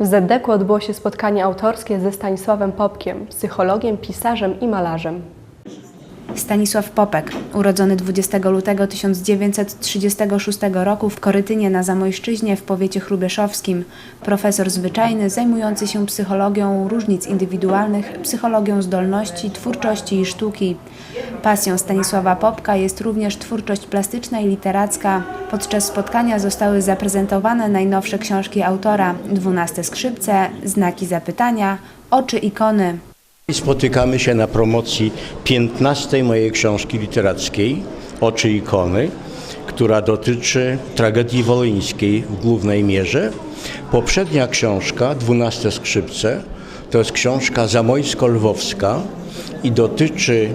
W Zeddeku odbyło się spotkanie autorskie ze Stanisławem Popkiem, psychologiem, pisarzem i malarzem. Stanisław Popek, urodzony 20 lutego 1936 roku w Korytynie na Zamojszczyźnie w powiecie chrubieszowskim, profesor zwyczajny zajmujący się psychologią różnic indywidualnych, psychologią zdolności, twórczości i sztuki. Pasją Stanisława Popka jest również twórczość plastyczna i literacka. Podczas spotkania zostały zaprezentowane najnowsze książki autora, 12 skrzypce, znaki zapytania, oczy ikony. Spotykamy się na promocji 15 mojej książki literackiej Oczy ikony, która dotyczy tragedii wołyńskiej w głównej mierze. Poprzednia książka, 12 skrzypce, to jest książka zamojsko-lwowska i dotyczy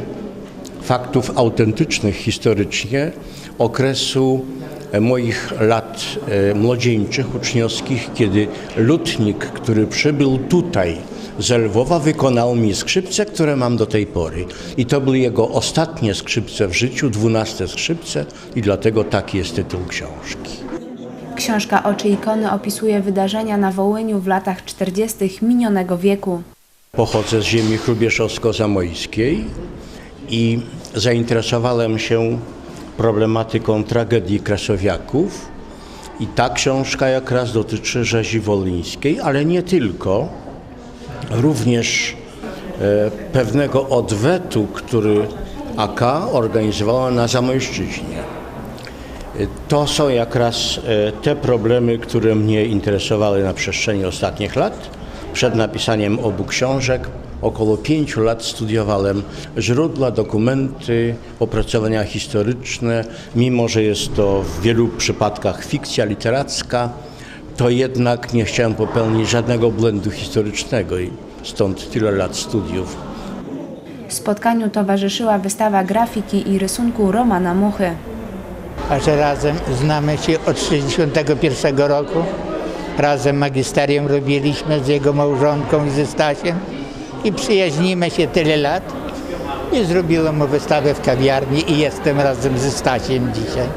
faktów autentycznych historycznie okresu e, moich lat e, młodzieńczych, uczniowskich, kiedy lutnik, który przybył tutaj z Lwowa, wykonał mi skrzypce, które mam do tej pory. I to były jego ostatnie skrzypce w życiu, dwunaste skrzypce i dlatego taki jest tytuł książki. Książka Oczy ikony opisuje wydarzenia na Wołyniu w latach 40. minionego wieku. Pochodzę z ziemi chrubieszowsko-zamojskiej i zainteresowałem się problematyką tragedii krasowiaków. I ta książka jak raz dotyczy rzezi wolyńskiej, ale nie tylko. Również e, pewnego odwetu, który AK organizowała na Zamojszczyźnie. E, To są jak raz e, te problemy, które mnie interesowały na przestrzeni ostatnich lat. Przed napisaniem obu książek około pięciu lat studiowałem źródła, dokumenty, opracowania historyczne. Mimo, że jest to w wielu przypadkach fikcja literacka, to jednak nie chciałem popełnić żadnego błędu historycznego i stąd tyle lat studiów. Spotkaniu towarzyszyła wystawa grafiki i rysunku Romana Muchy. a że razem znamy się od 61 roku. Razem magisterium robiliśmy z jego małżonką i ze Stasiem i przyjaźnimy się tyle lat. I zrobiłem mu wystawę w kawiarni i jestem razem ze Stasiem dzisiaj.